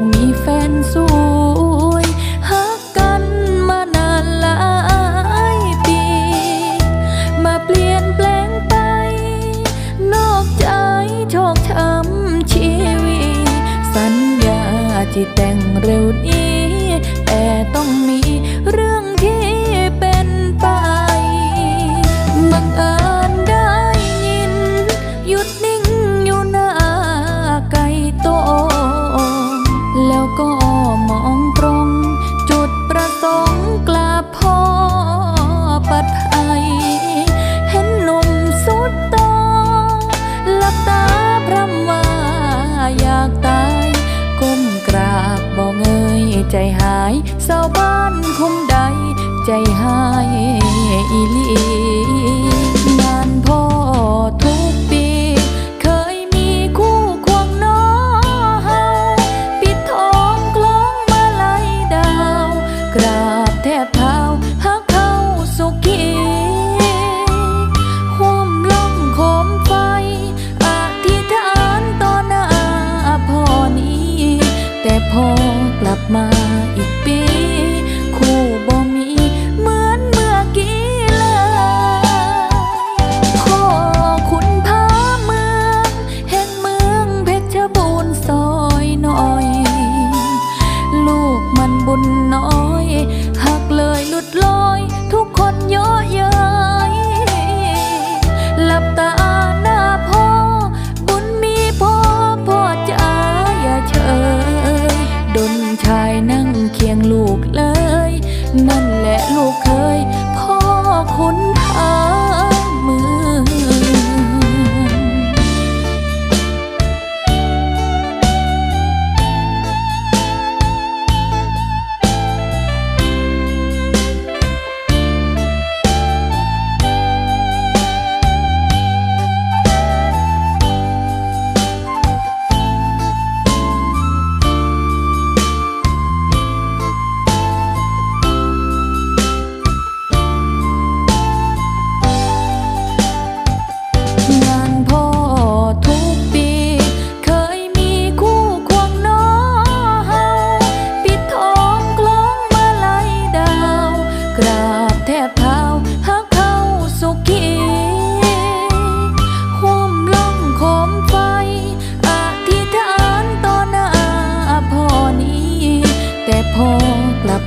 กมีแฟนสวยฮักกันมานานหลายปี มาเปลี่ยนแปลงไป นอกใจชอกช้ำชีวิตสัญญาที่แต่งเร็วนี้ ใจหายเศร้าบ้านคมใด ใจหายอีลีงานพ่อทุกปี เคยมีคู่ควงน้อเฮาปิดทองคล้องมาลัยดาว กราบแทบเท้าหักเข้าสุขีห่วมลงโคมไฟอธิษฐานต่อหน้าพ่อนี้ แต่พอ ลับมา กเลยมัน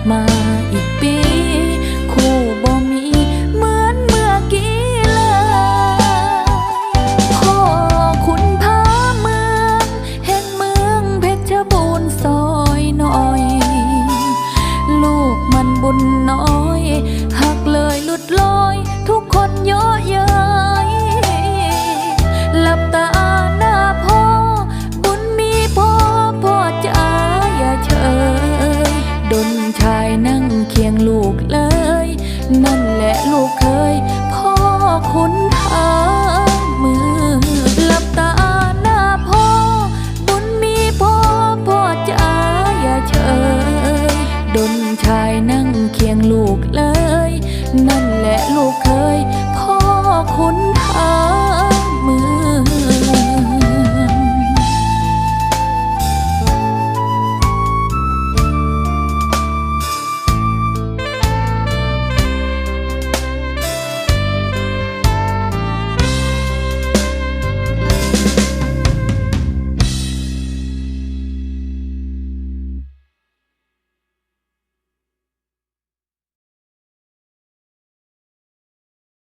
maipikuha ชายนั่งเคียงลูกเลย นั่นแหละลูกเคยพ่อคุณทา